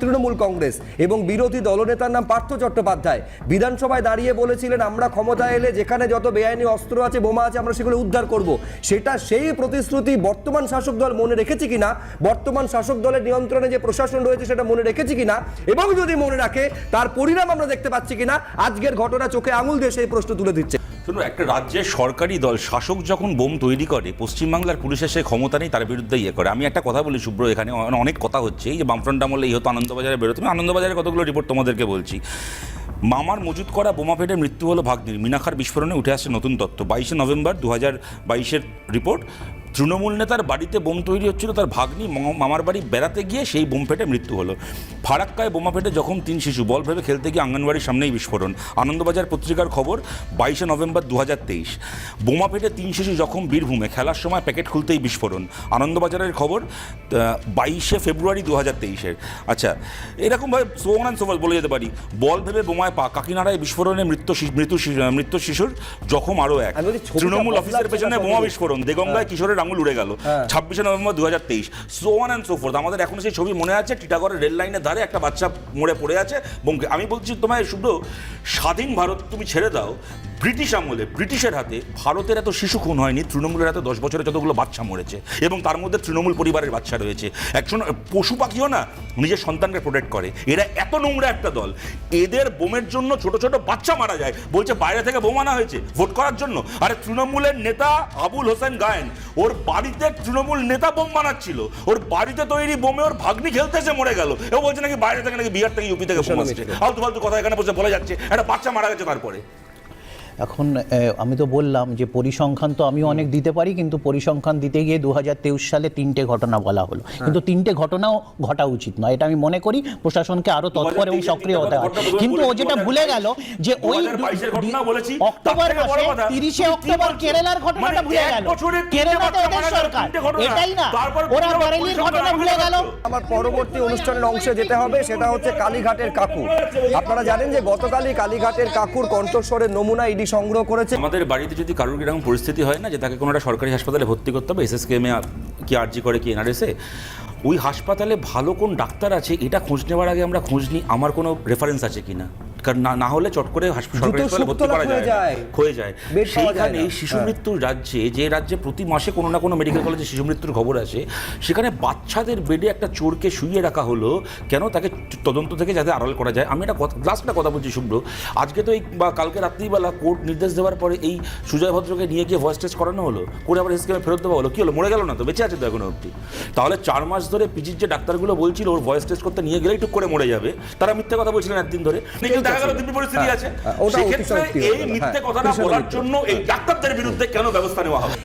তৃণমূল কংগ্রেস এবং বিরোধী দলনেতার নাম পার্থ চট্টোপাধ্যায়। বিধানসভায় দাঁড়িয়ে বলেছিলেন, আমরা ক্ষমতা এলে যেখানে যত বেআইনি অস্ত্র আছে, বোমা আছে, আমরা সেগুলো উদ্ধার করব। সেটা সেই প্রতিশ্রুতি বর্তমান শাসক দল মনে রেখেছে কিনা, বর্তমান শাসক দলের নিয়ন্ত্রণে যে প্রশাসন রয়েছে সেটা মনে রেখেছে কিনা, এবং যদি মনে রাখে, তার পরিণাম আমরা দেখতে পাচ্ছি কিনা, আজকের ঘটনা চোখে আঙুল দিয়ে সেই প্রশ্ন তুলে দিচ্ছে। শুনুন একটা রাজ্যের সরকারি দল, শাসক যখন বোম তৈরি করে, পশ্চিমবাংলার পুলিশের সে ক্ষমতা নেই, তার বিরুদ্ধে ইয়ে করে। আমি একটা কথা বলি, শুভ্র, এখানে অনেক কথা হচ্ছে, এই যে বামফ্রন্ট আমলে এই হতো আনন্দবাজারে বেরোতো, আমি আনন্দবাজারে কতগুলো রিপোর্ট তোমাদেরকে বলছি। মামার মজুত করা বোমা ফেটে মৃত্যু হলো ভাগ্নির মিনাখার বিস্ফোরণে উঠে আসছে নতুন তথ্য। বাইশে নভেম্বর দু হাজার বাইশের রিপোর্ট তৃণমূল নেতার বাড়িতে বোম তৈরি হচ্ছিল তার ভাগ্নি মামার বাড়ি বেড়াতে গিয়ে সেই বোম ফেটে মৃত্যু হলো। ফারাক্কায় বোমা ফেটে যখন তিন শিশু বল ভেবে খেলতে গিয়ে আঙ্গনবাড়ির সামনেই বিস্ফোরণ। আনন্দবাজার পত্রিকার খবর বাইশে নভেম্বর দু হাজার তেইশ। বোমা ফেটে তিন শিশু যখন বীরভূমে খেলার সময় প্যাকেট খুলতেই বিস্ফোরণ। আনন্দবাজারের খবর বাইশে ফেব্রুয়ারি দু হাজার তেইশের। আচ্ছা এরকমভাবে সোমান অ্যান্ড সোভাল বলে যেতে পারি। বল ভেবে বোমায় পা কাকিনাড়ায় বিস্ফোরণে মৃত্যু মৃত্যু মৃত্যু শিশুর জখম আরও এক। তৃণমূল অফিসের পেছনে বোমা বিস্ফোরণ। দেগঙ্গায় কিশোরের আঙুল উড়ে গেল। ছাব্বিশে নভেম্বর দু হাজার তেইশ। So on and so forth আমাদের এখনও সেই ছবি মনে আছে? টিটাগড়ের রেল লাইনের ধারে একটা বাচ্চা মরে পড়ে আছে। বোমকে আমি বলছি তোমায় শুভ্র স্বাধীন ভারত তুমি ছেড়ে দাও। ব্রিটিশ আমলে ব্রিটিশের হাতে ভারতের এত শিশু খুন হয়নি তৃণমূলের হাতে দশ বছরে যতগুলো বাচ্চা মরেছে এবং তার মধ্যে তৃণমূল পরিবারের বাচ্চা রয়েছে। একজন পশু পাখিও না নিজের সন্তানকে প্রোটেক্ট করে। এরা এত নোংরা একটা দল এদের বোমের জন্য ছোট ছোট বাচ্চা মারা যায়। বলছে বাইরে থেকে বোম আনা হয়েছে ভোট করার জন্য। আরে তৃণমূলের নেতা আবুল হোসেন গায়েন ওর বাড়িতে তৃণমূল নেতা বোম বানাচ্ছিল। ওর বাড়িতে তৈরি বোমে ওর ভাগ্নি খেলতে এসে মরে গেল। ও বলছে নাকি বাইরে থেকে নাকি বিহার থেকে ইউপি থেকে বোম আসছে। ফালতু ফালতু কথা এখানে বসে বলা যাচ্ছে। একটা বাচ্চা মারা গেছে তারপরে। এখন আহ, আমি তো বললাম যে পরিসংখ্যান তো আমি অনেক দিতে পারি কিন্তু পরিসংখ্যান দিতে গিয়ে দু হাজার তেইশ সালে তিনটে ঘটনা বলা হলো। কিন্তু তিনটে ঘটনাও ঘটা উচিত নয় এটা আমি মনে করি প্রশাসনকে আরও তৎপর এবং সক্রিয় হতে হয়। কিন্তু ও যেটা ভুলে গেল যে ওই 2022 এর ঘটনা বলেছি, অক্টোবর মাসে তিরিশে অক্টোবর কেরালার ঘটনাটা ভুলে গেল। কেরালাতে ওদের সরকার এটাই না। ওরা বারেলির ঘটনা ভুলে গেল। আমার পরবর্তী অনুষ্ঠানের অংশে যেতে হবে সেটা হচ্ছে কালীঘাটের কাকু আপনারা জানেন যে গতকালই কালীঘাটের কাকুর কণ্ঠস্বরের নমুনা ইডি সংগ্রহ করেছে। আমাদের বাড়িতে যদি কারোর এরকম পরিস্থিতি হয় না যে তাকে কোনো একটা সরকারি হাসপাতালে ভর্তি করতে হবে এসএসকেএমে কি আর্জি করে কি এনআরএসে ওই হাসপাতালে ভালো কোন ডাক্তার আছে এটা খোঁজ নেওয়ার আগে আমরা খোঁজ নিই, আমার কোনো রেফারেন্স আছে কিনা। কারণ না হলে চট করে সরকারি হাসপাতালে ভর্তি করা হয়ে যায়। হয়ে সেইখানে শিশু হ্যাঁ। মৃত্যুর রাজ্যে যে রাজ্যে প্রতি মাসে কোনো না কোনো মেডিকেল কলেজে শিশু মৃত্যুর খবর আসে সেখানে বাচ্চাদের বেডে একটা চোরকে শুইয়ে রাখা হলো কেন তাকে তদন্ত থেকে যাতে আড়াল করা যায়? আমি একটা কথা লাস্ট একটা কথা বলছি শুভ্র আজকে তো এই বা কালকে রাত্রিবেলা কোর্ট নির্দেশ দেওয়ার পরে এই সুজয় ভদ্রকে নিয়ে গিয়ে ভয়েস টেস্ট করানো হলো করে আবার স্কেমে ফেরত দেওয়া হলো কি হলো? মরে গেল না তো? বেঁচে আছে তো এখনও অবধি? তাহলে চার মাস ধরে পিজির যে ডাক্তারগুলো বলছিল ওর ভয়েস টেস্ট করতে নিয়ে গেলেই টুক করে মরে যাবে। তারা মিথ্যে কথা বলছিলেন একদিন ধরে। দেখা গেল দিব্যি পরিস্থিতি হ্যাঁ, আছে। হ্যাঁ, সেক্ষেত্রে এই মিথ্যে হ্যাঁ, কথাটা বলার জন্য এই ডাক্তারদের বিরুদ্ধে কেন ব্যবস্থা নেওয়া হবে?